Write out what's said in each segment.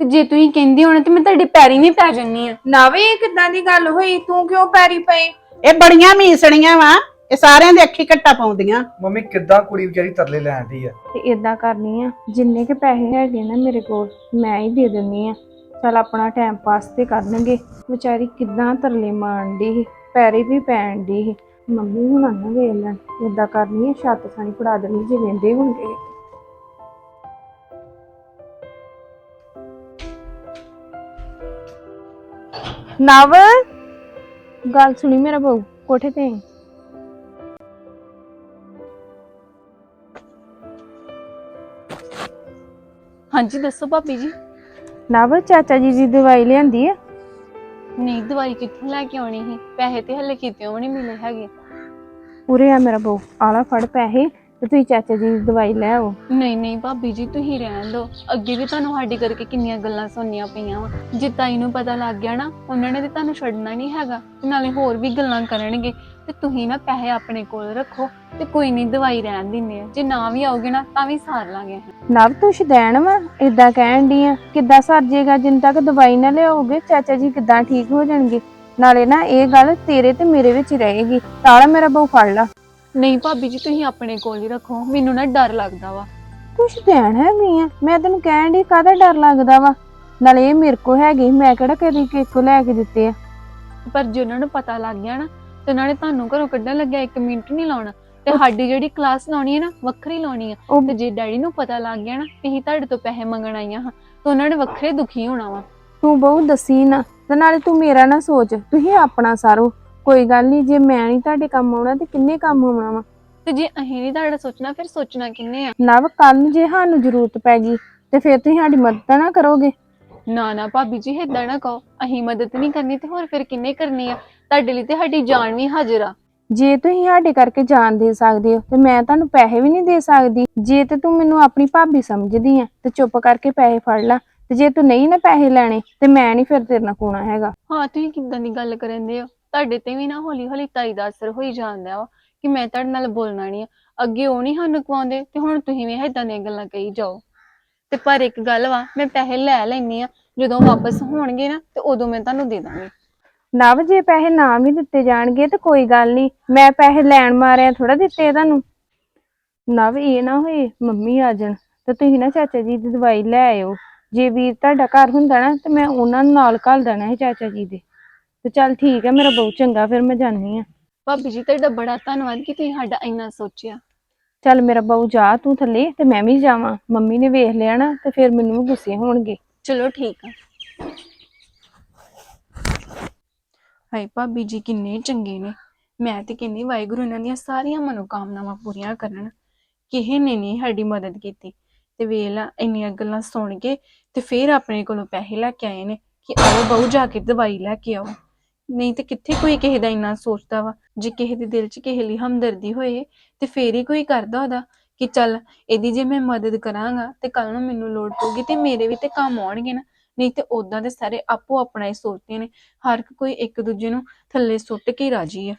ਤੇ ਜੇ ਤੁਸੀਂ ਕਹਿੰਦੇ ਹੋਣਾ ਤੇ ਮੈਂ ਤੁਹਾਡੇ ਪੈਰੀ ਨਹੀਂ ਪੈ ਜੰਨੀ ਆ ਨਾ ਵੇ ਇਹ ਕਿੱਦਾਂ ਦੀ ਗੱਲ ਹੋਈ? ਤੂੰ ਕਿਉਂ ਪੈਰੀ ਪਈ? ਇਹ ਬੜੀਆਂ ਮੀਸਣੀਆਂ ਵਾ ਇਹ ਸਾਰਿਆਂ ਦੇ ਅੱਖੀ ਘੱਟਾ ਪਾਉਂਦੀਆਂ। ਮੰਮੀ ਕਿੱਦਾਂ ਕੁੜੀ ਵਿਚਾਰੀ ਤਰਲੇ ਲੈਂਦੀ ਆ? ਤੇ ਇਦਾਂ ਕਰਨੀ ਆ ਜਿੰਨੇ ਕੇ ਪੈਸੇ ਹੈਗੇ ਨਾ ਮੇਰੇ ਕੋਲ ਮੈਂ ਹੀ ਦੇ ਦਿੰਨੀ ਆ। ਚਲ ਆਪਣਾ ਟਾਈਮ ਪਾਸ ਤੇ ਕਰਨਗੇ। ਵਿਚਾਰੀ ਕਿੱਦਾਂ ਤਰਲੇ ਮਾਰਦੀ ਸੀ ਪੈਰੇ ਵੀ ਪੈਣ ਦੀ ਸੀ। ਮੰਮੀ ਹੁਣ ਨਾ ਵੇਖ ਲੈਣ ਇਦਾਂ ਕਰਨੀ ਆ ਛੱਤ ਸਾਨੀ ਫੜਾ ਦੇਣੀ ਜੇ ਵੇਂਦੇ ਹੋਣਗੇ ਨਵ ਗੱਲ ਸੁਣੀ ਮੇਰਾ ਬਹੂ ਕੋਠੇ ਤੇ ਆਈ। ਹਾਂਜੀ ਦੱਸੋ ਭਾਬੀ ਜੀ। ਨਵ ਚਾਚਾ ਜੀ ਦੀ ਦਵਾਈ ਲਿਆਂਦੀ ਆ? ਨਹੀਂ ਦਵਾਈ ਕਿੱਥੋਂ ਲੈ ਕੇ ਆਉਣੀ ਸੀ? ਪੈਸੇ ਤੇ ਹੱਲੇ ਕਿਤੇੋਂ ਵੀ ਨਹੀਂ ਮਿਲੇ ਹੈਗੇ। ਉਰੇ ਆ ਮੇਰਾ ਬਹੂ ਆਲਾ ਫੜ ਪੈਸੇ। ਤੇ ਤੁਸੀਂ ਚਾਚਾ ਜੀ ਦੀ ਦਵਾਈ ਲੈ ਆਓ। ਨਹੀਂ ਨਹੀਂ ਭਾਬੀ ਜੀ ਤੁਸੀਂ ਰਹਿਣ ਦਿਓ। ਅੱਗੇ ਵੀ ਤੁਹਾਨੂੰ ਸਾਡੀ ਕਰਕੇ ਕਿੰਨੀਆਂ ਗੱਲਾਂ ਸੁਣਨੀਆਂ ਪਈਆਂ ਵਾ। ਜੇ ਤਾਈ ਨੂੰ ਪਤਾ ਲੱਗ ਗਿਆ ਨਾ ਉਹਨਾਂ ਨੇ ਤੇ ਤੁਹਾਨੂੰ ਛੱਡਣਾ ਨਹੀਂ ਹੈਗਾ। ਤੇ ਨਾਲੇ ਹੋਰ ਵੀ ਗੱਲਾਂ ਕਰਨਗੇ। ਤੇ ਤੁਸੀਂ ਨਾ ਪੈਸੇ ਆਪਣੇ ਕੋਲ ਰੱਖੋ ਤੇ ਕੋਈ ਨਹੀਂ ਦਵਾਈ ਰਹਿਣ ਦਿੰਨੇ ਆ। ਜੇ ਨਾ ਵੀ ਆਓਗੇ ਨਾ ਤਾਂ ਵੀ ਸਾਰ ਲਾਂਗੇ ਨਵ ਤੂੰ ਸ਼ਦੈਣ ਵਾ? ਇਦਾਂ ਕਹਿਣ ਦੀ ਆ ਕਿੱਦਾਂ ਸਰ ਜੇਗਾ? ਜਿੰਨ ਤੱਕ ਦਵਾਈ ਨਾ ਲਿਆਓਗੇ ਚਾਚਾ ਜੀ ਕਿੱਦਾਂ ਠੀਕ ਹੋ ਜਾਣਗੇ? ਨਾਲੇ ਨਾ ਇਹ ਗੱਲ ਤੇਰੇ ਤੇ ਮੇਰੇ ਵਿੱਚ ਹੀ ਰਹੇਗੀ। ਤਾਲਾ ਮੇਰਾ ਬਹੂ ਫੜ ਲਾ। ਨਹੀਂ ਭਾਬੀ ਜੀ ਤੁਸੀਂ ਆਪਣੇ ਕੋਲ ਹੀ ਰੱਖੋ। ਮੈਨੂੰ ਨਾ ਡਰ ਲੱਗਦਾ ਵਾ। ਤੂੰ ਸ਼ਦੈਣ ਹੈਗੀ ਆ। ਮੈਂ ਤੈਨੂੰ ਕਹਿਣ ਦੀ ਕਾਹਦਾ ਡਰ ਲੱਗਦਾ ਵਾ? ਨਾਲੇ ਇਹ ਮੇਰੇ ਕੋ ਹੈਗੀ ਮੈਂ ਕਿਹੜਾ ਕਦੀ ਕਿਸੇ ਕੋ ਲੈ ਕੇ ਦਿੱਤੇ ਆ? ਪਰ ਜੇ ਉਹਨਾਂ ਨੂੰ ਪਤਾ ਲੱਗ ਗਿਆ ਨਾ ਤੇ ਉਹਨਾਂ ਨੇ ਤੁਹਾਨੂੰ ਘਰੋਂ ਕੱਢਣ ਲੱਗਿਆ 1 ਮਿੰਟ ਨਹੀਂ ਲਾਉਣਾ। ਤੇ ਸਾਡੀ ਜਿਹੜੀ ਕਲਾਸ ਲਾਉਣੀ ਹੈ ਨਾ ਵੱਖਰੀ ਲਾਉਣੀ ਆ। ਉਹ ਤੇ ਜੇ ਡੈਡੀ ਨੂੰ ਪਤਾ ਲੱਗ ਗਿਆ ਨਾ ਕਿ ਅਸੀਂ ਤੁਹਾਡੇ ਤੋਂ ਪੈਸੇ ਮੰਗਣ ਆਈਆਂ ਹਾਂ ਤਾਂ ਉਹਨਾਂ ਨੇ ਵੱਖਰੇ ਦੁਖੀ ਹੋਣਾ ਵਾ। ਤੂੰ ਬਹੂ ਦੱਸੀ ਨਾ ਤੇ ਨਾਲੇ ਤੂੰ ਮੇਰਾ ਨਾ ਸੋਚ ਤੁਸੀਂ ਆਪਣਾ ਸਾਰੋ। ਕੋਈ ਗੱਲ ਨਹੀਂ ਜੇ ਮੈਂ ਨਹੀਂ ਤੁਹਾਡੇ ਕੰਮ ਆਉਣਾ ਤੇ ਕਿੰਨੇ ਕੰਮ ਆਉਣਾ ਵਾ? ਤੇ ਜੇ ਅਸੀਂ ਨਹੀਂ ਤੁਹਾਡਾ ਸੋਚਣਾ ਫਿਰ ਸੋਚਣਾ ਕਿੰਨੇ ਆ? ਨਵ ਕੱਲ ਨੂੰ ਜੇ ਸਾਨੂੰ ਜ਼ਰੂਰਤ ਪੈ ਗਈ ਤੇ ਫਿਰ ਤੁਸੀਂ ਸਾਡੀ ਮਦਦ ਨਾ ਕਰੋਗੇ? ਨਾ ਨਾ ਭਾਬੀ ਜੀ ਏਦਾਂ ਨਾ ਕਹੋ। ਅਸੀਂ ਮਦਦ ਨਹੀਂ ਕਰਨੀ ਤੇ ਹੋਰ ਫਿਰ ਕਿੰਨੇ ਕਰਨੀ ਆ? ਤੁਹਾਡੇ ਲਈ ਤੇ ਸਾਡੀ ਜਾਨ ਵੀ ਹਾਜ਼ਰ ਆ। ਜੇ ਤੁਸੀਂ ਸਾਡੇ ਕਰਕੇ ਜਾਨ ਦੇ ਸਕਦੇ ਹੋ ਤੇ ਮੈਂ ਤੁਹਾਨੂੰ ਪੈਸੇ ਵੀ ਨਹੀਂ ਦੇ ਸਕਦੀ। ਜੇ ਤੇ ਤੂੰ ਮੈਨੂੰ ਆਪਣੀ ਭਾਬੀ ਸਮਝਦੀ ਆ ਤੇ ਚੁੱਪ ਕਰਕੇ ਪੈਸੇ ਫੜ ਲੈ। ਤੇ ਜੇ ਤੂੰ ਨਹੀਂ ਨਾ ਪੈਸੇ ਲੈਣੇ ਤੇ ਮੈਂ ਨਹੀਂ ਫਿਰ ਤੇਰੇ ਨਾਲ ਕੋਣਾ ਹੈਗਾ। ਹਾਂ ਤੁਸੀਂ ਕਿੱਦਾਂ ਦੀ ਗੱਲ ਕਰਨਦੇ ਹੋ? ਤੁਹਾਡੇ ਤੇ ਵੀ ਨਾ ਹੌਲੀ ਹੌਲੀ ਤਾਈ ਦਾ ਅਸਰ ਹੋਈ ਜਾਂਦਾ ਵਾ ਕਿ ਮੈਂ ਤੁਹਾਡੇ ਨਾਲ ਬੋਲਣਾ ਨਹੀਂ ਆ। ਅੱਗੇ ਉਹ ਨਹੀਂ ਸਾਨੂੰ ਕਵਾਉਂਦੇ ਤੇ ਹੁਣ ਤੁਸੀਂ ਵੀ ਏਦਾਂ ਦੀਆਂ ਗੱਲਾਂ ਕਹੀ ਜਾਓ। ਤੇ ਪਰ ਇੱਕ ਗੱਲ ਵਾ, ਮੈਂ ਪੈਸੇ ਲੈ ਲੈਣੀ ਆ, ਜਦੋਂ ਵਾਪਸ ਹੋਣਗੇ ਨਾ, ਤੇ ਉਦੋਂ ਮੈਂ ਤੁਹਾਨੂੰ ਦੇ ਦਾਂਗੀ। ਨਵ ਜੇ ਪੈਸੇ ਨਾ ਵੀ ਦਿੱਤੇ ਜਾਣਗੇ ਤੇ ਕੋਈ ਗੱਲ ਨਹੀਂ, ਮੈਂ ਪੈਸੇ ਲੈਣ ਮਾਰਿਆ ਥੋੜਾ ਦਿੱਤੇ ਤੁਹਾਨੂੰ। ਨਵ ਇਹ ਨਾ ਹੋਏ, ਮੰਮੀ ਆ ਜਾਣ, ਤੇ ਤੁਸੀਂ ਨਾ ਚਾਚਾ ਜੀ ਦੀ ਦਵਾਈ ਲੈ ਆਇਓ। ਜੇ ਵੀਰ ਤੁਹਾਡਾ ਘਰ ਹੁੰਦਾ ਨਾ, ਤੇ ਮੈਂ ਉਹਨਾਂ ਨੂੰ ਨਾਲ ਘੱਲ ਦੇਣਾ ਸੀ ਚਾਚਾ ਜੀ ਦੇ। ਤੇ ਚੱਲ ਠੀਕ ਹੈ ਮੇਰਾ ਬਹੁਤ ਚੰਗਾ ਫਿਰ ਮੈਂ ਜਾਣੀ ਆ ਭਾਬੀ ਜੀ ਤੁਹਾਡਾ ਬੜਾ ਧੰਨਵਾਦ ਕਿ ਤੁਸੀਂ ਸਾਡਾ ਇੰਨਾ ਸੋਚਿਆ। ਚੱਲ ਮੇਰਾ ਬਾਊ ਜਾ ਤੂੰ ਥੱਲੇ ਤੇ ਮੈਂ ਵੀ ਜਾਵਾਂ। ਮੰਮੀ ਨੇ ਵੇਖ ਲਿਆ ਨਾ ਤੇ ਫਿਰ ਮੈਨੂੰ ਵੀ ਗੁੱਸੇ ਹੋਣਗੇ। ਚਲੋ ਠੀਕ ਆ। ਹਾਏ ਭਾਬੀ ਜੀ ਕਿੰਨੇ ਚੰਗੇ ਨੇ। ਮੈਂ ਤੇ ਕਹਿੰਦੀ ਵਾਹਿਗੁਰੂ ਇਹਨਾਂ ਦੀਆਂ ਸਾਰੀਆਂ ਮਨੋਕਾਮਨਾਵਾਂ ਪੂਰੀਆਂ ਕਰਨ। ਕਿਸੇ ਨੇ ਨਹੀਂ ਸਾਡੀ ਮਦਦ ਕੀਤੀ। ਤੇ ਵੇਲਾ ਇੰਨੀਆਂ ਗੱਲਾਂ ਸੁਣ ਕੇ ਤੇ ਫਿਰ ਆਪਣੇ ਕੋਲੋਂ ਪੈਸੇ ਲੈ ਕੇ ਆਏ ਨੇ ਕਿ ਆਓ ਬਹੁ ਜਾ ਕੇ ਦਵਾਈ ਲੈ ਕੇ ਆਓ। ਨਹੀਂ ਤੇ ਕਿੱਥੇ ਕੋਈ ਕਿਸੇ ਦਾ ਇੰਨਾ ਸੋਚਦਾ ਵਾ? ਜੇ ਕਿਸੇ ਦੇ ਦਿਲ 'ਚ ਕਿਸੇ ਲਈ ਹਮਦਰਦੀ ਹੋਏ ਤੇ ਫੇਰ ਹੀ ਕੋਈ ਕਰਦਾ ਉਹਦਾ ਕਿ ਚੱਲ ਇਹਦੀ ਜੇ ਮੈਂ ਮਦਦ ਕਰਾਂਗਾ ਤੇ ਕੱਲ ਨੂੰ ਮੈਨੂੰ ਲੋੜ ਪਊਗੀ ਤੇ ਮੇਰੇ ਵੀ ਤੇ ਕੰਮ ਆਉਣਗੇ ਨਾ, ਨਹੀਂ ਤੇ ਉਦਾਂ ਦੇ ਸਾਰੇ ਆਪੋ ਆਪਣਾ ਹੀ ਸੋਚਦੇ ਨੇ। ਹਰ ਕੋਈ ਇੱਕ ਦੂਜੇ ਨੂੰ ਥੱਲੇ ਸੁੱਟ ਕੇ ਰਾਜੀ ਆ।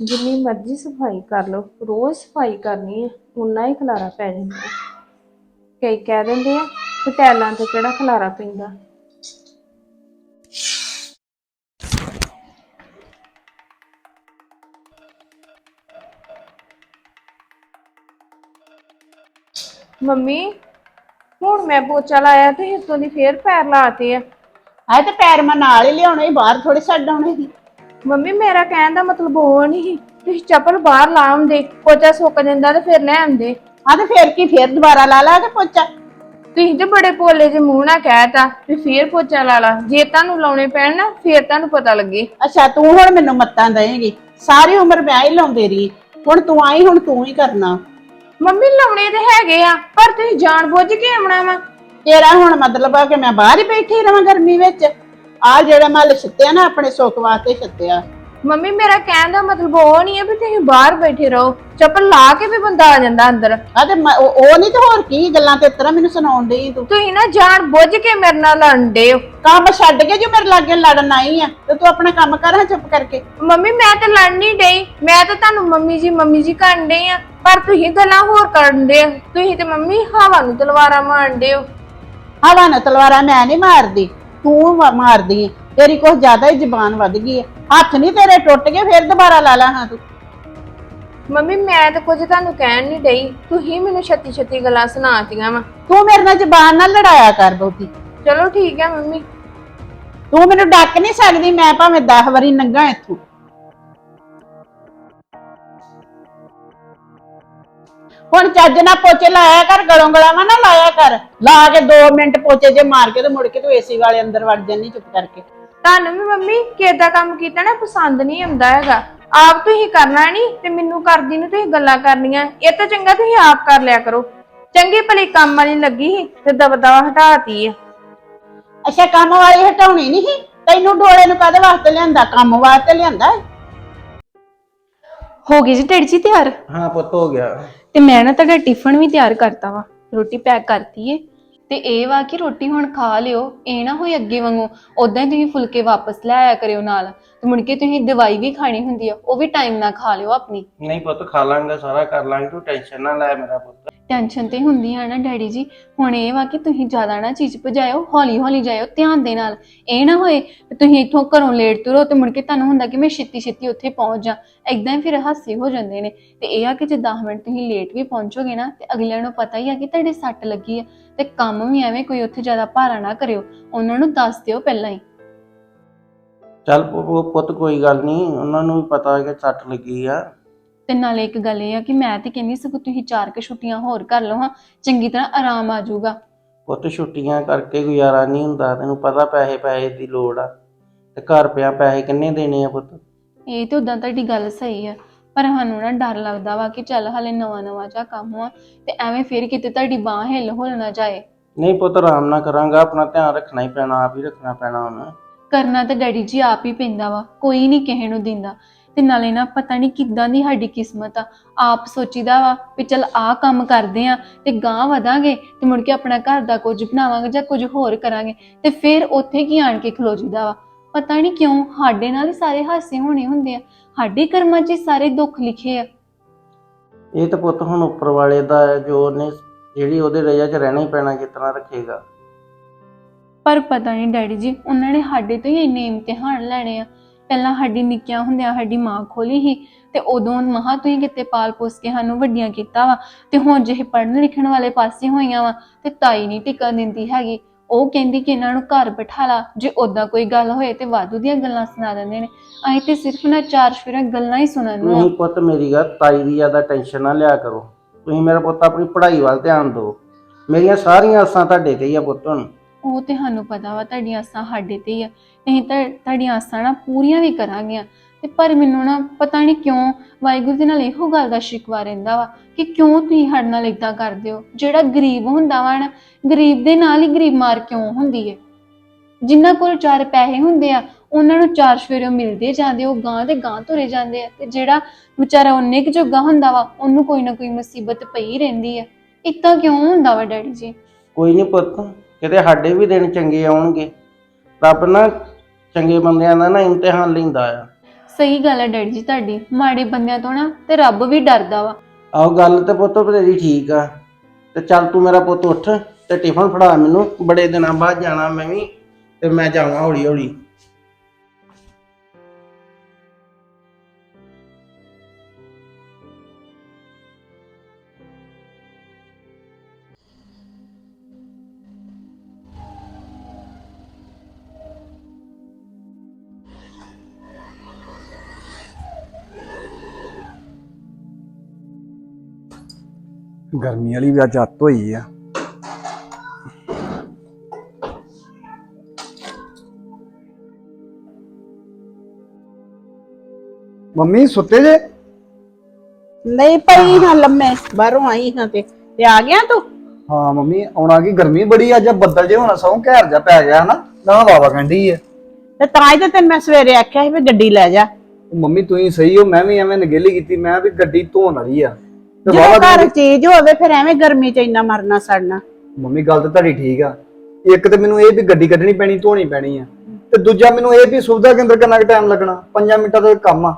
ਜਿੰਨੀ ਮਰਜ਼ੀ ਸਫ਼ਾਈ ਕਰ ਲਓ ਰੋਜ਼ ਸਫ਼ਾਈ ਕਰਨੀ ਹੈ ਉਨਾ ਹੀ ਖਲਾਰਾ ਪੈ ਜਾਂਦਾ ਹੈ। ਕਈ ਕਹਿ ਦਿੰਦੇ ਆ ਕਿ ਟੈਲਾਂ ਤੇ ਕਿਹੜਾ ਖਲਾਰਾ ਪੈਂਦਾ? ਮੰਮੀ ਹੁਣ ਮੈਂ ਪੋਚਾ ਲਾਇਆ ਤੇ ਇੱਥੋਂ ਦੀ ਫੇਰ ਪੈਰ ਲਾਤੇ ਆ। ਆਏ ਤੇ ਪੈਰ ਮੈਂ ਨਾਲ ਹੀ ਲਿਆਉਣੇ ਸੀ, ਬਾਹਰ ਥੋੜੇ ਛੱਡ ਆਉਣੇ ਸੀ। ਮੰਮੀ ਮੇਰਾ ਕਹਿਣ ਦਾ ਮਤਲਬ ਉਹ ਨਹੀਂ ਸੀ। ਤੁਸੀਂ ਚੱਪਲ ਬਾਹਰ ਲਾ ਆਉਂਦੇ ਪੋਚਾ ਸੁੱਕ ਜਾਂਦਾ ਤੇ ਫਿਰ ਲੈ ਆਉਂਦੇ। ਆ ਤੇ ਫੇਰ ਕੀ ਫੇਰ ਦੁਬਾਰਾ ਲਾ ਲਾ ਕੇ ਪੋਚਾ? ਤੁਸੀਂ ਤੇ ਬੜੇ ਭੋਲੇ ਜਿਹੇ ਮੂੰਹ ਨਾਲ ਕਹਿਤਾ ਵੀ ਫੇਰ ਪੋਚਾ ਲਾ ਲਾ। ਜੇ ਤੁਹਾਨੂੰ ਲਾਉਣੇ ਪੈਣ ਨਾ ਫੇਰ ਤੁਹਾਨੂੰ ਪਤਾ ਲੱਗੇ। ਅੱਛਾ ਤੂੰ ਹੁਣ ਮੈਨੂੰ ਮੱਤਾਂ ਦੇਂਗੀ। ਸਾਰੀ ਉਮਰ ਮੈਂ ਹੀ ਲਾਉਂਦੀ ਰਹੀ। ਹੁਣ ਤੂੰ ਆਈ ਹੁਣ ਤੂੰ ਹੀ ਕਰਨਾ। ਮੰਮੀ ਲਾਉਣੇ ਤੇ ਹੈਗੇ ਆ ਪਰ ਤੁਸੀਂ ਜਾਣ ਬੁੱਝ ਕੇ ਆਉਣਾ ਵਾ। ਤੇਰਾ ਹੁਣ ਮਤਲਬ ਆ ਕਿ ਮੈਂ ਬਾਹਰ ਹੀ ਬੈਠੀ ਰਵਾਂ ਗਰਮੀ ਵਿੱਚ। ਆ ਜਿਹੜਾ ਮੈਂ ਛਿੱਤਿਆ ਨਾ ਆਪਣੇ ਸੁੱਖ ਵਾਸਤੇ ਛਿੱਤਿਆ। ਮੰਮੀ ਮੇਰਾ ਕਹਿਣ ਦਾ ਮਤਲਬ ਉਹ ਨਹੀਂ ਹੈ ਵੀ ਤੁਸੀਂ ਬਾਹਰ ਬੈਠੇ ਰਹੋ। ਚੱਪਲ ਲਾ ਕੇ ਵੀ ਬੰਦਾ ਆ ਜਾਂਦਾ ਅੰਦਰ। ਆ ਤੇ ਮੈਂ- ਉਹ ਉਹ ਨਹੀਂ ਤੇ ਹੋਰ ਕੀ ਗੱਲਾਂ ਤੇ ਤਰ੍ਹਾਂ ਮੈਨੂੰ ਸੁਣਾਉਣ ਡਈ ਤੂੰ? ਤੁਸੀਂ ਨਾ ਜਾਣ ਬੁੱਝ ਕੇ ਮੇਰੇ ਨਾਲ ਲੜਦੇ ਹੋ। ਕੰਮ ਛੱਡ ਕੇ ਜੋ ਮੇਰੇ ਲਾਗੇ ਲੜਨ ਆਈ ਆ ਤੇ ਤੂੰ ਆਪਣਾ ਕੰਮ ਕਰ ਹਾਂ ਚੁੱਪ ਕਰਕੇ। ਮੰਮੀ ਮੈਂ ਤਾਂ ਲੜ ਨਹੀਂ ਡਈ। ਮੈਂ ਤਾਂ ਤੁਹਾਨੂੰ ਮੰਮੀ ਜੀ ਮੰਮੀ ਜੀ ਕਰਨ ਡਈ ਆ। ਪਰ ਤੁਸੀਂ ਗੱਲਾਂ ਹੋਰ ਕਰਨ ਦੇ ਤੁਸੀਂ ਤੇ ਮੰਮੀ ਹਵਾ ਨੂੰ ਤਲਵਾਰਾਂ ਮਾਰਦੇ ਹੋ। ਹਵਾ ਨਾਲ ਤਲਵਾਰਾਂ ਮੈਂ ਨਹੀਂ ਮਾਰਦੀ। ਤੂੰ ਵਾ- ਮਾਰਦੀ ਏ ਤੇਰੀ ਕੁਛ ਜ਼ਿਆਦਾ ਹੀ ਜ਼ਬਾਨ ਵੱਧ ਗਈ ਹੈ ਹੱਥ ਨਹੀਂ ਤੇਰੇ ਟੁੱਟ ਗਏ ਫਿਰ ਦੁਬਾਰਾ ਲਾ ਲਾ ਹਾਂ ਤੂੰ। ਮੰਮੀ ਮੈਂ ਤਾਂ ਕੁਝ ਤੁਹਾਨੂੰ ਕਹਿਣ ਨਹੀਂ ਡਈ। ਤੁਸੀਂ ਮੈਨੂੰ ਛੱਤੀ ਛੱਤੀ ਗੱਲਾਂ ਸੁਣਾਤੀਆਂ ਵਾ। ਤੂੰ ਮੇਰੇ ਨਾਲ ਜ਼ਬਾਨ ਨਾਲ ਲੜਾਇਆ ਕਰ ਬਹੁਤੀ। ਚਲੋ ਠੀਕ ਹੈ ਮੰਮੀ। ਤੂੰ ਮੈਨੂੰ ਡੱਕ ਨਹੀਂ ਸਕਦੀ ਮੈਂ ਭਾਵੇਂ 10 ਵਾਰੀ ਨੰਗਾ ਇੱਥੋਂ। ਹੁਣ ਚੱਜ ਨਾਲ ਪੋਚੇ ਲਾਇਆ ਕਰ ਗਲੋਂ ਗਲਾਵਾਂ ਨਾ ਲਾਇਆ ਕਰ। ਲਾ ਕੇ 2 ਮਿੰਟ ਪੋਚੇ ਜੇ ਮਾਰ ਕੇ ਤੇ ਮੁੜ ਕੇ ਤੂੰ ਏਸੀ ਵਾਲੇ ਅੰਦਰ ਵੜ ਜਾਨੀ ਚੁੱਪ ਕਰਕੇ। ਤੁਹਾਨੂੰ ਵੀ ਮੰਮੀ ਕਿਦਾਂ ਕੰਮ ਕੀਤਾ ਨਾ ਪਸੰਦ ਨਹੀਂ ਆਉਂਦਾ ਹੈਗਾ। ਆਪ ਤੁਸੀਂ ਕਰਨਾ ਨਹੀਂ ਤੇ ਮੈਨੂੰ ਕਰਦੀ ਨੂੰ ਤੁਸੀਂ ਗੱਲਾਂ ਕਰਨੀਆਂ। ਇਹ ਤਾਂ ਚੰਗਾ ਤੁਸੀਂ ਆਪ ਕਰ ਲਿਆ ਕਰੋ। ਚੰਗੀ ਭਲੀ ਕੰਮ ਵਾਲੀ ਲੱਗੀ ਸੀ ਤੇ ਦਵਾ ਹਟਾਤੀ ਆ। ਅੱਛਾ ਕੰਮ ਵਾਲੀ ਹਟਾਉਣੀ ਨਹੀਂ ਸੀ? ਤੈਨੂੰ ਡੋਲੇ ਨੂੰ ਕਾਹਦੇ ਵਾਸਤੇ ਲਿਆਂਦਾ? ਕੰਮ ਵਾਸਤੇ ਲਿਆਂਦਾ? ਹੋ ਗਈ ਜੀ ਡੈਡੀ ਜੀ ਤਿਆਰ? ਹਾਂ ਪੁੱਤ ਹੋ ਗਿਆ। ਤੇ ਮੈਂ ਨਾ ਤੁਹਾਡਾ ਟਿਫਨ ਵੀ ਤਿਆਰ ਕਰਤਾ ਵਾ, ਰੋਟੀ ਪੈਕ ਕਰਤੀ ਏ। ਤੇ ਇਹ ਵਾ ਕਿ ਰੋਟੀ ਹੁਣ ਖਾ ਲਿਓ, ਇਹ ਨਾ ਹੋਈ ਅੱਗੇ ਵਾਂਗੂ ਉਦਾਂ ਹੀ ਤੁਸੀਂ ਫੁਲਕੇ ਵਾਪਸ ਲੈ ਆਇਆ ਕਰਿਓ ਨਾਲ। ਤੇ ਮੁੜ ਕੇ ਤੁਸੀਂ ਦਵਾਈ ਵੀ ਖਾਣੀ ਹੁੰਦੀ ਆ, ਉਹ ਵੀ ਟਾਈਮ ਨਾਲ ਖਾ ਲਿਓ ਆਪਣੀ। ਨਹੀਂ ਪੁੱਤ, ਖਾ ਲਾਂਗੇ, ਸਾਰਾ ਕਰ ਲਾਂਗੇ, ਤੂੰ ਟੈਨਸ਼ਨ ਨਾ ਲੈ ਮੇਰਾ ਪੁੱਤ। ਟੈਨਸ਼ਨ ਤੇ ਹੁੰਦੀ ਨਾ ਡੈਡੀ ਜੀ। ਹੁਣ ਇਹ ਵਾ ਕਿ ਤੁਸੀਂ ਜ਼ਿਆਦਾ ਨਾ ਚੀਜ਼ ਭਜਾਇਓ, ਹੌਲੀ ਹੌਲੀ ਜਾਇਓ ਧਿਆਨ ਦੇ ਨਾਲ। ਇਹ ਨਾ ਹੋਏ ਕਿ ਤੁਸੀਂ ਇੱਥੋਂ ਘਰੋਂ ਲੇਟ ਤੁਰੋ ਤੇ ਮੁੜ ਕੇ ਤੁਹਾਨੂੰ ਹੁੰਦਾ ਕਿ ਮੈਂ ਛੇਤੀ ਛੇਤੀ ਉੱਥੇ ਪਹੁੰਚ ਜਾ। ਐਦਾਂ ਹੀ ਫਿਰ ਹਾਸੇ ਹੋ ਜਾਂਦੇ ਨੇ। ਤੇ ਇਹ ਆ ਕਿ ਜੇ 10 ਮਿੰਟ ਤੁਸੀਂ ਲੇਟ ਵੀ ਪਹੁੰਚੋਗੇ ਨਾ, ਤੇ ਅਗਲਿਆਂ ਨੂੰ ਪਤਾ ਹੀ ਆ ਕਿ ਤੁਹਾਡੇ ਸੱਟ ਲੱਗੀ ਆ। ਤੇ ਕੰਮ ਵੀ ਐਵੇਂ ਕੋਈ ਉੱਥੇ ਜ਼ਿਆਦਾ ਭਾਰਾ ਨਾ ਕਰਿਓ। ਉਹਨਾਂ ਨੂੰ ਦੱਸ ਦਿਓ ਪਹਿਲਾਂ ਹੀ। ਚੱਲ ਪੁ- ਪੁ- ਪੁੱਤ ਕੋਈ ਗੱਲ ਨਹੀਂ, ਉਹਨਾਂ ਨੂੰ ਵੀ ਪਤਾ ਹੈ ਕਿ ਸੱਟ ਲੱਗੀ ਆ। ਤੇ ਨਾਲੇ ਇੱਕ ਗੱਲ ਇਹ ਆ ਕਿ ਮੈਂ ਤੇ ਕਹਿੰਦੀ ਸਗੋਂ ਤੁਸੀਂ ਚਾਰ ਕੁ ਛੁੱਟੀਆਂ ਹੋਰ ਕਰ ਲਓ ਹਾਂ। ਚੰਗੀ ਤਰ੍ਹਾਂ ਆਰਾਮ ਆ ਜਾਊਗਾ। ਪੁੱਤ ਛੁੱਟੀਆਂ ਕਰਕੇ ਗੁਜ਼ਾਰਾ ਨਹੀਂ ਹੁੰਦਾ। ਤੈਨੂੰ ਪਤਾ ਪੈਸੇ ਪੈਸੇ ਦੀ ਲੋੜ ਆ। ਤੇ ਘਰ ਪਿਆ ਪੈਸੇ ਕਿੰਨੇ ਦੇਣੇ ਆ ਪੁੱਤ? ਇਹ ਤੇ ਉਦਾਂ ਤੁਹਾਡੀ ਗੱਲ ਸਹੀ ਆ ਪਰ ਸਾਨੂੰ ਨਾ ਡਰ ਲੱਗਦਾ ਵਾ ਕਿ ਚੱਲ ਹਲੇ ਨਵਾਂ ਨਵਾਂ ਜਿਹਾ ਕੰਮ ਆ ਤੇ ਐਵੇਂ ਫਿਰ ਕਿਤੇ ਤੁਹਾਡੀ ਬਾਹ ਹਿੱਲ ਹੁੱਲ ਨਾ ਜਾਏ। ਨਹੀਂ ਪੁੱਤ ਆਰਾਮ ਨਾਲ ਕਰਾਂਗਾ। ਆਪਣਾ ਧਿਆਨ ਰੱਖਣਾ ਹੀ ਪੈਣਾ ਆਪ ਹੀ ਰੱਖਣਾ ਪੈਣਾ ਹੁਣ ਕਰਨਾ ਤਾਂ ਡੈਡੀ ਜੀ ਆਪ ਹੀ ਪੈਂਦਾ ਵਾ ਕੋਈ ਨਹੀਂ ਕਿਸੇ ਨੂੰ ਦਿੰਦਾ। ਤੇ ਨਾਲੇ ਨਾ ਪਤਾ ਨਹੀਂ ਕਿੱਦਾਂ ਦੀ ਸਾਡੀ ਕਿਸਮਤ ਆ। ਆਪ ਸੋਚੀਦਾ ਵਾ ਵੀ ਚੱਲ ਆਹ ਕੰਮ ਕਰਦੇ ਆ ਤੇ ਗਾਂ ਵਧਾਂਗੇ ਤੇ ਮੁੜ ਕੇ ਆਪਣਾ ਘਰ ਦਾ ਕੁਝ ਬਣਾਵਾਂਗੇ ਜਾਂ ਕੁਝ ਹੋਰ ਕਰਾਂਗੇ ਤੇ ਫਿਰ ਉੱਥੇ ਕੀ ਆਣ ਕੇ ਖਲੋ ਜੀਦਾ ਵਾ। ਪਤਾ ਨਹੀਂ ਕਿਉਂ ਸਾਡੇ ਨਾਲ ਹੀ ਸਾਰੇ ਹਾਸੇ ਹੋਣੇ ਹੁੰਦੇ ਆ। ਸਾਡੇ ਕਰਮਾਂ 'ਚ ਹੀ ਸਾਰੇ ਦੁੱਖ ਲਿਖੇ ਆ। ਇਹ ਤਾਂ ਪੁੱਤ ਹੁਣ ਉੱਪਰ ਵਾਲੇ ਦਾ ਹੈ, ਜੋ ਉਹਨੇ ਜਿਹੜੀ ਉਹਦੇ ਰਜਾ 'ਚ ਰਹਿਣਾ ਹੀ ਪੈਣਾ ਤਰ੍ਹਾਂ ਰੱਖੇਗਾ। ਪਰ ਪਤਾ ਨਹੀਂ ਡੈਡੀ ਜੀ ਉਹਨਾਂ ਨੇ ਸਾਡੇ ਤੋਂ ਹੀ ਇੰਨੇ ਇਮਤਿਹਾਨ ਲੈਣੇ ਆ। ਪਹਿਲਾਂ ਸਾਡੀ ਨਿੱਕੀਆਂ ਹੁੰਦਿਆਂ ਸਾਡੀ ਮਾਂ ਖੋਲੀ ਸੀ ਤੇ ਉਦੋਂ ਮਹਾ ਤੁਸੀਂ ਕਿਤੇ ਪਾਲ ਪੋਸ ਕੇ ਸਾਨੂੰ ਵੱਡੀਆਂ ਕੀਤਾ ਵਾ ਤੇ ਹੁਣ ਜਿਹੇ ਪੜ੍ਹਨ ਲਿਖਣ ਵਾਲੇ ਪਾਸੇ ਹੋਈਆਂ ਵਾ ਤੇ ਤਾਈ ਨਹੀਂ ਟਿਕਾ ਦਿੰਦੀ ਹੈਗੀ। ਉਹ ਕਹਿੰਦੀ ਕਿ ਇਹਨਾਂ ਨੂੰ ਘਰ ਬਿਠਾ ਲਾ ਜੇ ਉਦਾਂ ਕੋਈ ਗੱਲ ਹੋਏ ਤੇ ਵਾਧੂ ਦੀਆਂ ਗੱਲਾਂ ਸੁਣਾ ਦਿੰਦੇ ਨੇ। ਅਸੀਂ ਤੇ ਸਿਰਫ ਨਾ ਚਾਰ ਸ਼ਫੀਰਾਂ ਗੱਲਾਂ ਹੀ ਸੁਣਨ ਨੂੰ ਆ। ਨਹੀਂ ਪੁੱਤ ਮੇਰੀ ਗੱਲ ਤਾਈ ਦੀ ਜ਼ਿਆਦਾ ਟੈਨਸ਼ਨ ਨਾ ਲਿਆ ਕਰੋ। ਤੁਸੀਂ ਮੇਰਾ ਪੁੱਤ ਆਪਣੀ ਪੜ੍ਹਾਈ ਵੱਲ ਧਿਆਨ ਦਿਓ। ਮੇਰੀਆਂ ਸਾਰੀਆਂ ਆਸਾਂ ਤੁਹਾਡੇ ਤੇ ਹੀ ਆ ਪੁੱਤ ਹੁਣ। ਉਹ ਤੇ ਸਾਨੂੰ ਪਤਾ ਵਾ ਤੁਹਾਡੀਆਂ ਆਸਾਂ ਸਾਡੇ ਤੇ ਹੀ ਆ। ਅਸੀਂ ਤਾਂ ਤੁਹਾਡੀਆਂ ਆਸਾਂ ਨਾ ਪੂਰੀਆਂ ਵੀ ਕਰਾਂਗੀਆਂ। ਤੇ ਪਰ ਮੈਨੂੰ ਨਾ ਪਤਾ ਨਹੀਂ ਕਿਉਂ ਵਾਹਿਗੁਰੂ ਦੇ ਨਾਲ ਇਹੋ ਗੱਲ ਦਾ ਸ਼ਿਕਵਾ ਰਹਿੰਦਾ ਵਾ ਕਿ ਕਿਉਂ ਤੁਸੀਂ ਸਾਡੇ ਨਾਲ ਇਦਾਂ ਕਰਦੇ ਹੋ? ਜਿਹੜਾ ਗਰੀਬ ਹੁੰਦਾ ਵਾ ਨਾ, ਗਰੀਬ ਦੇ ਨਾਲ ਹੀ ਗਰੀਬ ਮਾਰ ਕਿਉਂ ਹੁੰਦੀ ਹੈ ਜਿਨ੍ਹਾਂ ਕੋਲ ਚਾਰ ਪੈਸੇ ਹੁੰਦੇ ਆ, ਉਹਨਾਂ ਨੂੰ ਚਾਰ ਸਵੇਰੇ ਮਿਲਦੇ ਜਾਂਦੇ, ਉਹ ਗਾਂ ਦੇ ਗਾਂ ਤੁਰੇ ਜਾਂਦੇ ਆ। ਤੇ ਜਿਹੜਾ ਵਿਚਾਰਾ ਉਹਨੇ ਕੁ ਜੋਗਾ ਹੁੰਦਾ ਵਾ, ਉਹਨੂੰ ਕੋਈ ਨਾ ਕੋਈ ਮੁਸੀਬਤ ਪਈ ਰਹਿੰਦੀ ਆ ਇਦਾਂ ਕਿਉਂ ਹੁੰਦਾ ਵਾ ਡੈਡੀ ਜੀ? ਕੋਈ ਨਹੀਂ ਪੁੱਤ, ਕਿਤੇ ਸਾਡੇ ਵੀ ਦਿਨ ਚੰਗੇ ਆਉਣਗੇ। ਰੱਬ ਨਾ ਚੰਗੇ ਬੰਦਿਆਂ ਦਾ ਨਾ ਇਮਤਿਹਾਨ ਲੈਂਦਾ ਆ। ਸਹੀ ਗੱਲ ਹੈ ਡੈਡੀ ਜੀ ਤੁਹਾਡੀ ਮਾੜੇ ਬੰਦਿਆਂ ਤੋਂ ਨਾ ਤੇ ਰੱਬ ਵੀ ਡਰਦਾ ਵਾ। ਆਹ ਗੱਲ ਤੇ ਪੁੱਤ ਤੇਰੀ ਠੀਕ ਆ ਤੇ ਚੱਲ ਤੂੰ ਮੇਰਾ ਪੁੱਤ ਉੱਠ ਤੇ ਟਿਫਨ ਫੜਾ ਮੈਨੂੰ ਬੜੇ ਦਿਨਾਂ ਬਾਅਦ ਜਾਣਾ ਮੈਂ ਵੀ ਤੇ ਮੈਂ ਜਾਵਾਂ ਹੌਲੀ ਹੌਲੀ ਗਰਮੀ ਵਾਲੀ ਵੀ ਅੱਜ ਅੱਤ ਹੋਈ ਆ। ਮੰਮੀ ਸੁੱਤੇ ਜੇ? ਨਹੀਂ ਪਈ ਹਾਂ ਲੰਮੇ ਬਾਹਰੋਂ ਆਈ ਹਾਂ ਤੇ ਤੇ ਆ ਗਿਆ ਤੂੰ? ਹਾਂ ਮੰਮੀ ਆਉਣਾ ਕੀ ਗਰਮੀ ਬੜੀ ਅੱਜ ਬੱਦਲ ਜੇ ਹੋਣਾ ਸੌਂ ਘੈਰ ਜਾ ਪੈ ਗਿਆ ਹਨਾ ਨਾ ਵਾਵਾ ਕੰਢੀ ਆ। ਤੇ ਤਾਂ ਹੀ ਤੇ ਤੈਨੂੰ ਮੈਂ ਸਵੇਰੇ ਆਖਿਆ ਸੀ ਵੀ ਗੱਡੀ ਲੈ ਜਾ। ਮੰਮੀ ਤੂੰ ਹੀ ਸਹੀ ਹੋ ਮੈਂ ਵੀ ਐਵੇਂ ਨਗੇਲੀ ਕੀਤੀ ਮੈਂ ਵੀ ਗੱਡੀ ਧੋਣ ਵਾਲੀ ਆ। ਜਦੋਂ ਘਰ ਚੀਜ਼ ਹੋਵੇ ਫਿਰ ਐਵੇਂ ਗਰਮੀ ਚ ਇੰਨਾ ਮਰਨਾ ਸੜਨਾ। ਮੰਮੀ ਗੱਲ ਤਾਂ ਤੁਹਾਡੀ ਠੀਕ ਆ। ਇੱਕ ਤੇ ਮੈਨੂੰ ਇਹ ਵੀ ਗੱਡੀ ਕੱਢਣੀ ਪੈਣੀ ਧੋਣੀ ਪੈਣੀ ਆ। ਤੇ ਦੂਜਾ ਮੈਨੂੰ ਇਹ ਵੀ ਸੁਵਿਧਾ ਕੇਂਦਰ ਕਿੰਨਾ ਕੁ ਟਾਈਮ ਲੱਗਣਾ? 5 ਮਿੰਟਾਂ ਦਾ ਕੰਮ ਆ।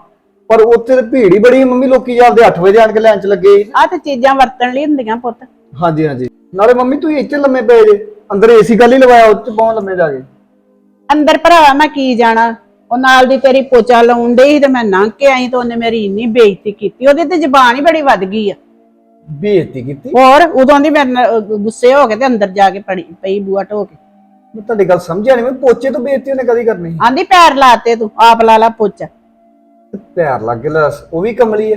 ਪਰ ਉੱਥੇ ਤੇ ਭੀੜ ਹੀ ਬੜੀ ਆ, ਮੰਮੀ ਲੋਕੀ ਜਾਂਦੇ 8 ਵਜੇ ਆਣ ਕੇ ਲੈਣ ਚ ਲੱਗੇ ਸੀ। ਆ ਤੇ ਚੀਜ਼ਾਂ ਵਰਤਣ ਲਈ ਹੁੰਦੀਆਂ ਪੁੱਤ। ਹਾਂਜੀ ਹਾਂਜੀ। ਨਾਲੇ ਮੰਮੀ ਤੂੰ ਇੱਥੇ ਲੰਮੇ ਪਏ ਜੇ। ਅੰਦਰ ਏਸੀ ਕੱਲ ਹੀ ਲਵਾਇਆ ਉੱਚ ਪਾਉਣ ਲੰਮੇ ਜਾ ਕੇ। ਅੰਦਰ ਭਰਾਵਾ ਮੈਂ ਕੀ ਜਾਣਾ? ਉਹ ਨਾਲ ਦੀ ਤੇਰੀ ਪੋਚਾ ਲਾਉਣ ਡਈ ਸੀ ਤੇ ਮੈਂ ਲੰਘ ਕੇ ਆਈ ਤੇ ਉਹਨੇ ਮੇਰੀ ਇੰਨੀ ਬੇਇੱਜ਼ਤੀ ਕੀਤੀ। ਉਹਦੀ ਤੇ ਜ਼ਬਾਨ ਹੀ ਬੜੀ ਵੱਧ ਗਈ ਆ। ਬੇਇੱਜ਼ਤੀ ਕੀਤੀ? ਹੋਰ ਉਦੋਂ ਦੀ ਅਹ, ਗੁੱਸੇ ਹੋ ਕੇ ਤੇ ਅੰਦਰ ਜਾ ਕੇ ਪੜੀ ਪਈ ਬੂਆ ਢੋ ਕੇ। ਮੈਂ ਤੁਹਾਡੀ ਗੱਲ ਸਮਝਿਆ ਨਹੀਂ ਮੈਂ ਪੋਚੇ ਤੋਂ ਬੇਇੱਜ਼ਤੀ ਉਹਨੇ ਕਦੀ ਕਰਨੀ ਆਂਦੀ ਪੈਰ ਲਾਤੇ ਤੂੰ ਆਪ ਲਾ ਲਾ ਪੋਚਾ। ਪੈਰ ਲੱਗ ਦੱਸ, ਉਹ ਵੀ ਕਮਲੀ ਆ।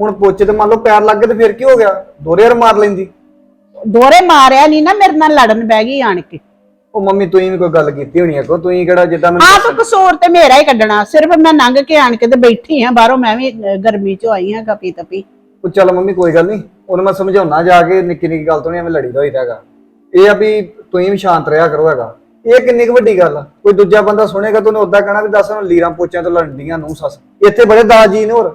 ਹੁਣ ਪੋਚੇ ਤੇ ਮੰਨ ਲਓ ਪੈਰ ਲੱਗ ਗਏ ਤੇ ਫਿਰ ਕੀ ਹੋ ਗਿਆ? ਦੋਰੇ ਯਾਰ ਮਾਰ ਲੈਂਦੀ। ਦੋਰੇ ਮਾਰਿਆ ਨਹੀਂ ਨਾ ਮੇਰੇ ਨਾਲ ਲੜਨ ਬਹਿ ਗਈ ਆਣ ਕੇ। ਉਹ ਮੰਮੀ ਤੂੰ ਵੀ ਕੋਈ ਗੱਲ ਕੀਤੀ ਹੋਣੀ ਆ ਕੋ? ਤੂੰ ਹੀ ਕਿਹੜਾ ਜਿੱਦਾਂ ਮੈਨੂੰ ਤੂੰ ਕਸੂਰ ਤੇ ਮੇਰਾ ਹੀ ਕੱਢਣਾ। ਸਿਰਫ ਮੈਂ ਲੰਘ ਕੇ ਆਣ ਕੇ ਤੇ ਬੈਠੀ ਆ ਬਾਹਰੋਂ ਮੈਂ ਵੀ ਅਹ, ਗਰਮੀ ਚੋਂ ਆਈ ਆ ਕਪੀ ਤਪੀ। ਉਹ ਚੱਲ ਮੰਮੀ ਕੋਈ ਗੱਲ ਨਹੀਂ ਉਹਨੂੰ ਮੈਂ ਸਮਝਾਉਣਾ ਜਾ ਕੇ ਨਿੱਕੀ ਨਿੱਕੀ ਗੱਲ ਤੋਂ ਨਹੀਂ ਐਵੇਂ ਲੜੀਦਾ ਹੋਈਦਾ ਹੈਗਾ। ਇਹ ਆ ਵੀ ਤੁਸੀਂ ਵੀ ਸ਼ਾਂਤ ਰਿਹਾ ਕਰੋ ਹੈਗਾ। ਇਹ ਕਿੰਨੀ ਕੁ ਵੱਡੀ ਗੱਲ ਆ। ਕੋਈ ਦੂਜਾ ਬੰਦਾ ਸੁਣੇਗਾ ਤਾਂ ਉਹਨੇ ਉਦਾਂ ਕਹਿਣਾ ਵੀ ਦੱਸ ਹੁਣ ਲੀਰਾਂ ਪੋਚਿਆਂ ਤੋਂ ਲੜਦੀਆਂ ਨੂੰ ਸੱਸ। ਇੱਥੇ ਬੜੇ ਦਾਜੀ ਨੇ ਹੋਰ।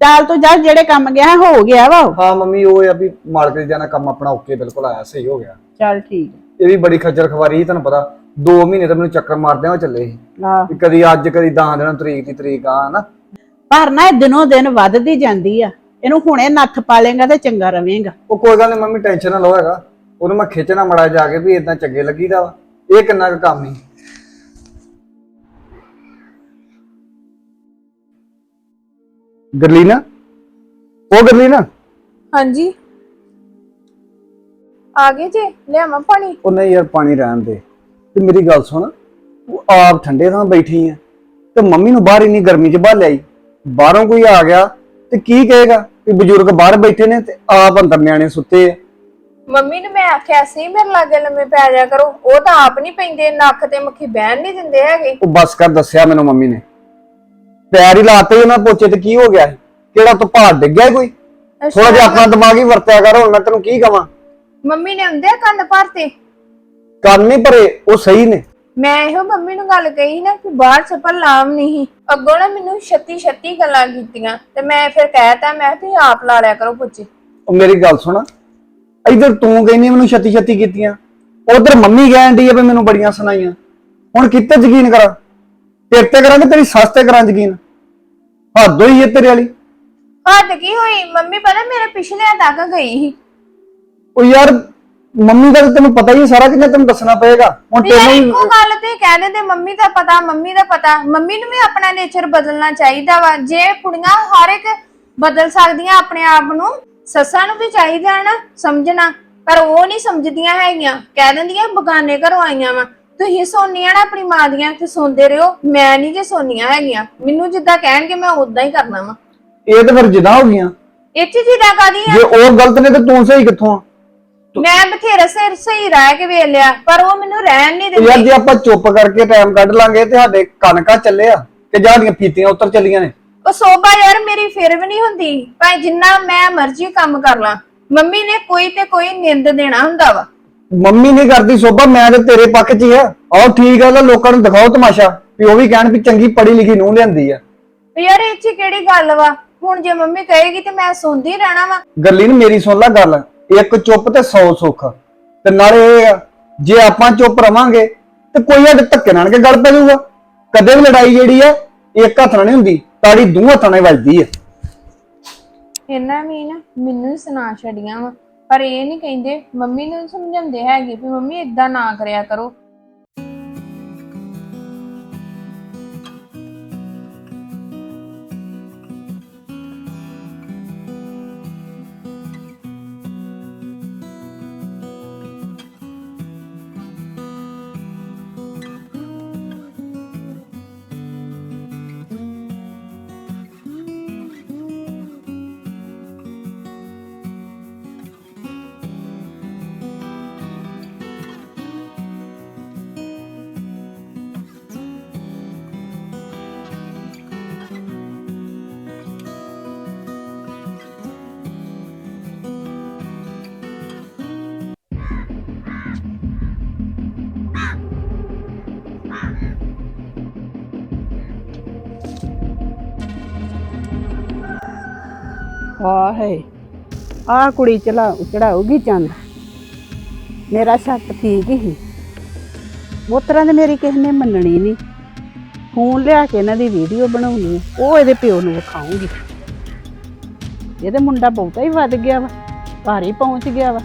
ਚੱਲ ਤੂੰ ਜਾ ਜਿਹੜੇ ਕੰਮ ਗਿਆ ਹੋ ਗਿਆ ਵਾ ਉਹ। ਹਾਂ ਮੰਮੀ ਉਹ ਆ ਵੀ ਮਾਲਕ ਦੇ ਜਾਣਾ ਕੰਮ ਆਪਣਾ ਓਕੇ ਬਿਲਕੁਲ ਆਇਆ ਸਹੀ ਹੋ ਗਿਆ। ਚੱਲ ਠੀਕ ਇਹ ਵੀ ਬੜੀ ਖੱਜਲ ਖਵਾਰੀ ਸੀ ਤੁਹਾਨੂੰ ਪਤਾ। 2 ਮਹੀਨੇ ਤਾਂ ਮੈਨੂੰ ਚੱਕਰ ਮਾਰਦਿਆਂ ਉਹ ਚੱਲੇ ਸੀ। ਆ ਵੀ ਕਦੀ ਅੱਜ ਕਦੀ 10 ਦਿਨਾਂ ਤਰੀਕ ਦੀ ਤਰੀਕ ਆ ਹਨਾ। ਪਰ ਨਾ ਇਹ ਦਿਨੋਂ ਦਿਨ ਵੱਧਦੀ ਜਾਂਦੀ ਆ। ਇਹਨੂੰ ਹੁਣੇ ਨੱਥ ਪਾ ਲੇਗਾ ਤੇ ਚੰਗਾ ਰਵੇਂਗਾ। ਉਹ ਕੋਈ ਗੱਲ ਨਹੀਂ ਮੰਮੀ ਟੈਨਸ਼ਨ ਨਾ ਲਓ ਹੈਗਾ। ਉਹਨੂੰ ਮੈਂ ਖਿੱਚਣਾ ਮੜਾ ਜਾ ਕੇ ਵੀ ਇਦਾਂ ਚੰਗੇ ਲੱਗੀਦਾ ਵਾ। ਇਹ ਕਿੰਨਾ ਕੁ ਕੰਮ ਨਹੀਂ ਗਰਲੀਨਾ? ਉਹ ਗਰਲੀਨਾ? ਹਾਂਜੀ। ਆ ਗਏ ਜੇ? ਲਿਆਵਾਂ ਪਾਣੀ? ਉਹ ਨਹੀਂ ਯਾਰ ਪਾਣੀ ਰਹਿਣ ਦੇ। ਤੇ ਮੇਰੀ ਗੱਲ ਸੁਣ ਤੂੰ ਆਪ ਠੰਡੇ ਥਾਂ ਬੈਠੀ ਆ। ਤੇ ਮੰਮੀ ਨੂੰ ਬਾਹਰ ਇੰਨੀ ਗਰਮੀ 'ਚ ਬਾਹਰ ਲਿਆਈ। ਬਾਹਰੋਂ ਕੋਈ ਆ ਗਿਆ ਤੇ ਕੀ ਕਹੇਗਾ ਵੀ ਬਜ਼ੁਰਗ ਬਾਹਰ ਬੈਠੇ ਨੇ ਤੇ ਆਪ ਅੰਦਰ ਨਿਆਣੇ ਸੁੱਤੇ ਆ? ਮੰਮੀ ਨੇ ਮੈਂ ਆਖਿਆ ਸੀ ਮੇਰੇ ਲਾਗੇ ਲੰਮੇ ਪੈ ਜਾ ਕਰੋ। ਉਹ ਤਾਂ ਆਪ ਨਹੀਂ ਪੈਂਦੇ ਨੱਕ ਤੇ ਮੱਖੀ ਬਹਿਣ ਨਹੀਂ ਦਿੰਦੇ ਹੈਗੇ। ਉਹ ਬਸ ਕਰ ਦੱਸਿਆ ਮੈਨੂੰ ਮੰਮੀ ਨੇ। ਪੈਰ ਹੀ ਲਾਤੇ ਉਹਨਾਂ ਪੋਚੇ ਤੇ ਕੀ ਹੋ ਗਿਆ ਸੀ? ਕਿਹੜਾ ਤੂੰ ਪਹਾੜ ਡਿੱਗ ਗਿਆ ਕੋਈ? ਥੋੜਾ ਜਿਹਾ ਆਪਣਾ ਦਿਮਾਗ ਹੀ ਵਰਤਿਆ ਕਰ ਹੁਣ ਮੈਂ ਤੈਨੂੰ ਕੀ ਕਵਾਂ? ਮੰਮੀ ਨੇ ਹੁੰਦੇ ਕੰਨ ਭਰਤੇ? ਕੰਨ ਨਹੀਂ ਭਰੇ ਉਹ ਸਹੀ ਨੇ। ਮੈਂ ਇਹੋ ਮੰਮੀ ਨੂੰ ਗੱਲ ਕਹੀ ਨਾ ਕਿ ਬਾਹਰ ਚੱਪਲ ਲਾਮ ਨਹੀਂ ਅੱਗੋਂ ਨਾ ਮੈਨੂੰ ਛੱਤੀ ਛੱਤੀ ਗੱਲਾਂ ਕੀਤੀਆਂ ਤੇ ਮੈਂ ਫਿਰ ਕਹਿਤਾ ਮੈਂ ਤੁਸੀਂ ਆਪ ਲਾ ਲਿਆ ਕਰੋ ਪੁੱਛੇ। ਉਹ ਮੇਰੀ ਗੱਲ ਸੁਣ। ਇਧਰ ਤੂੰ ਕਹਿੰਦੀ ਮੈਨੂੰ ਛੱਤੀ ਛੱਤੀ ਕੀਤੀਆਂ। ਉਧਰ ਮੰਮੀ ਡਈ ਆ ਵੀ ਮੈਨੂੰ ਬੜੀਆਂ ਸੁਣਾਈਆਂ। ਹੁਣ ਕਿੱਥੇ ਯਕੀਨ ਕਰਾਂ? ਤੇਰੇ ਤੇ ਕਰਾਂ ਕਿ ਤੇਰੀ ਸੱਸ ਤੇ ਕਰਾਂ ਯਕੀਨ। ਹੱਦ ਹੋਈ ਹੈ ਤੇਰੇ ਵਾਲੀ। ਹੱਦ ਕੀ ਹੋਈ? ਮੰਮੀ ਪਤਾ ਮੇਰੇ ਪਿਛਲੇ ਤੱਕ ਗਈ ਸੀ। ਉਹ ਯਾਰ ਮੰਮੀ ਦਾ ਤਾਂ ਤੈਨੂੰ ਪਤਾ ਹੀ ਹੈ ਸਾਰਾ ਕਿੰਨਾ ਤੈਨੂੰ ਦੱਸਣਾ ਪਏਗਾ। ਹੁਣ ਵੀ ਯਾਰ ਤੈਨੂੰ ਹੀ- ਇੱਕੋ ਗੱਲ ਤੇ ਕਹਿ ਦਿੰਦੇ ਮੰਮੀ ਦਾ ਪਤਾ ਮੰਮੀ ਦਾ ਪਤਾ। ਮੰਮੀ ਨੂੰ ਵੀ ਆਪਣਾ ਨੇਚਰ ਬਦਲਣਾ ਚਾਹੀਦਾ ਵਾ। ਜੇ ਕੁੜੀਆਂ ਹਰ ਇੱਕ ਬਦਲ ਸਕਦੀਆਂ ਆਪਣੇ ਆਪ ਨੂੰ ਸੱਸਾਂ ਨੂੰ ਵੀ ਚਾਹੀਦਾ ਨਾ ਸਮਝਣਾ। ਪਰ ਉਹ ਨਹੀਂ ਸਮਝਦੀਆਂ ਹੈਗੀਆਂ। ਕਹਿ ਦਿੰਦੀਆਂ ਬਗਾਨੇ ਘਰੋਂ ਆਈਆਂ ਵਾ। ਤੁਸੀਂ ਸੋਨੀਆਂ ਨਾ ਆਪਣੀ ਮਾਂ ਦੀਆਂ ਤੇ ਸੁਣਦੇ ਰਹੋ। ਮੈਂ ਨਹੀਂ ਜੇ ਸੋਨੀਆਂ ਹੈਗੀਆਂ। ਮੈਨੂੰ ਜਿੱਦਾਂ ਕਹਿਣਗੇ ਮੈਂ ਉਦਾਂ ਹੀ ਕਰਨਾ ਵਾ। ਇਹ ਤਾਂ ਫਿਰ ਜਿਦਾ ਹੋ ਗਈਆਂ। ਇਹ ਚ ਜਿੱਦਾਂ ਕਾਦੀ ਜੇ ਉਹ ਗਲਤ ਨੇ ਤੇ ਤੂੰ ਸਹੀ ਕਿੱਥੋਂ ਆ? ਮੈਂ ਬਥੇਰਾ ਸਿਰ ਸਹੀ ਰਹਿ ਕੇ ਵੇਖ ਲਿਆ ਪਰ ਉਹ ਮੈਨੂੰ ਰਹਿਣ ਨਹੀਂ ਉਹ ਯਾਰ ਦਿੰਦੀ। ਜੇ ਆਪਾਂ ਚੁੱਪ ਕਰਕੇ ਟਾਈਮ ਕੱਢ ਲਾਂਗੇ ਤੇ ਸਾਡੇ ਕਣਕਾਂ ਚੱਲੇ ਆ ਕਿ ਜਾਂਦੀਆਂ ਫੀਤੀਆਂ ਉੱਤਰ ਚੱਲੀਆਂ ਨੇ? ਉਹ ਸੋਭਾ ਯਾਰ ਮੇਰੀ ਫਿਰ ਵੀ ਨਹੀਂ ਹੁੰਦੀ ਭਾਵੇਂ ਜਿੰਨਾ ਮੈਂ ਮਰਜ਼ੀ ਕੰਮ ਕਰ ਲਾਂ ਮੰਮੀ ਨੇ ਕੋਈ ਤੇ ਕੋਈ ਨਿੰਦ ਦੇਣਾ ਹੁੰਦਾ ਵਾ। ਮੰਮੀ ਨਹੀਂ ਕਰਦੀ ਸੋਭਾ ਮੈਂ ਤੇ ਤੇਰੇ ਪੱਖ 'ਚ ਹੀ ਆ। ਆਹ ਠੀਕ ਆ ਲੈ ਲੋਕਾਂ ਨੂੰ ਦਿਖਾਓ ਤਮਾਸ਼ਾ ਵੀ ਉਹ ਵੀ ਕਹਿਣ ਵੀ ਚੰਗੀ ਪੜ੍ਹੀ ਲਿਖੀ ਨੂੰ ਲਿਆਂਦੀ ਆ। ਵੀ ਯਾਰ ਇਹ ਚ ਕਿਹੜੀ ਗੱਲ ਵਾ? ਹੁਣ ਜੇ ਮੰਮੀ ਕਹੇਗੀ ਤੇ ਮੈਂ ਸੁਣਦੀ ਰਹਿਣਾ ਵਾ। ਗੱਲੀ ਨੂੰ ਮੇਰੀ ਸੁਣ ਲੈ ਗੱਲ। ਇੱਕ ਚੁੱਪ ਤੇ 100 ਸੁੱਖ। ਤੇ ਨਾਲੇ ਇਹ ਆ, ਜੇ ਆਪਾਂ ਚੁੱਪ ਰਵਾਂਗੇ, ਤੇ ਕੋਈ ਸਾਡੇ ਧੱਕੇ ਨਾਲ ਕੇ ਗੱਲ ਪੈ ਜਾਊਗਾ। ਕਦੇ ਵੀ ਲੜਾਈ ਜਿਹੜੀ ਆ, ਇੱਕ ਹੱਥ ਨਾਲ ਨਹੀਂ ਹੁੰਦੀ, ਤਾੜੀ ਦੋ ਹੱਥਾਂ ਨਾਲ ਹੀ ਵੱਜਦੀ ਆ। ਇਹਨਾਂ ਵੀ ਨਾ ਮੈਨੂੰ ਹੀ ਸੁਣਾ ਛੱਡੀਆਂ ਵਾ, ਪਰ ਇਹ ਨਹੀਂ ਕਹਿੰਦੇ ਮੰਮੀ ਨੂੰ ਸਮਝਾਉਂਦੇ ਹੈਗੇ ਵੀ ਮੰਮੀ ਇਦਾਂ ਨਾ ਕਰਿਆ ਕਰੋ। ਆ ਹੈ ਆ ਕੁੜੀ ਚਲਾ ਚੜਾਉਗੀ ਚੰਦ ਮੇਰਾ ਸ਼ੱਕ ਠੀਕ ਹੀ। ਉਹ ਤਰ੍ਹਾਂ ਦੇ ਮੇਰੀ ਕਿਸੇ ਨੇ ਮੰਨਣੀ ਨਹੀਂ। ਫੋਨ ਲਿਆ ਕੇ ਇਹਨਾਂ ਦੀ ਵੀਡੀਓ ਬਣਾਉਣੀ ਉਹ ਇਹਦੇ ਪਿਓ ਨੂੰ ਵਿਖਾਉਂਗੀ ਇਹਦੇ ਮੁੰਡਾ ਬਹੁਤਾ ਹੀ ਵੱਧ ਗਿਆ ਵਾ। ਭਾਰੀ ਪਹੁੰਚ ਗਿਆ ਵਾ।